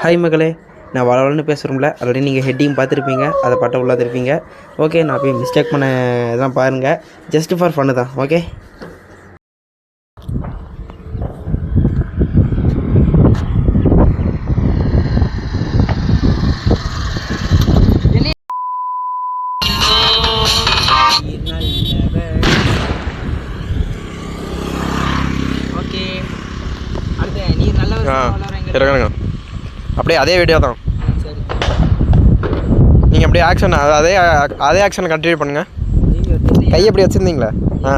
Hi மகளே. நான் வளவலன்னு பேசுகிறோம்ல already நீங்கள் ஹெட்டிங் பார்த்துருப்பீங்க அதை பட்ட உள்ளாதிருப்பீங்க ஓகே நான் போய் மிஸ்டேக் பண்ண இதெல்லாம் பாருங்கள் ஜஸ்ட் ஃபார் ஃபன்னு தான் ஓகே ஓகே அடுத்து நல்ல அப்படியே அதே வீடியோ தான். நீங்கள் அப்படியே ஆக்ஷன் அதே அதே ஆக்ஷனை கண்டினியூ பண்ணுங்கள் கை எப்படி வச்சுருந்தீங்களே? ஆ.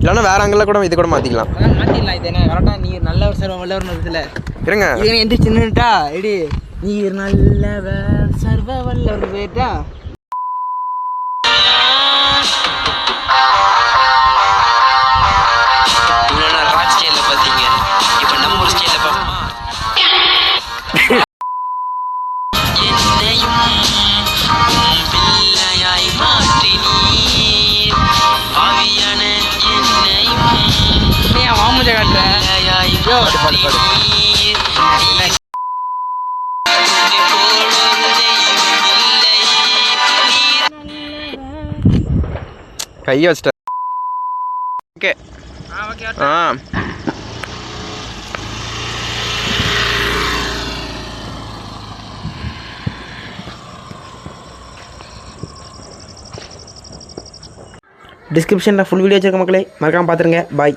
இல்லைன்னா வேறு அங்கிள் கூட இது கூட மாற்றிக்கலாம் மாற்றிடலாம் இது என்ன கரெக்டாக நீ நல்ல ஒரு சர்வ வல்லவர்னு இருக்குல்ல இருங்க. இது எந்த சின்னட்டா எடி நீர் நல்லவர் சர்வ வல்லவர் போயிட்டா என்னையும் பிள்ளையாய் மாற்றி நீர் பாவியான என்னையும் மாமுஜ காட்டுற பிள்ளையாய் பாடு, பாடு, மாற்றி பாடு. நீர் உன்னை போல் ஒரு தெய்வம் இல்லை நீர் கையை வச்சிட்டேன் ஓகே ஆ டிஸ்கிரிப்ஷனில் ஃபுல் வீடியோ வச்சிருக்க மக்களே. மறக்காமல் பார்த்துருங்க பாய்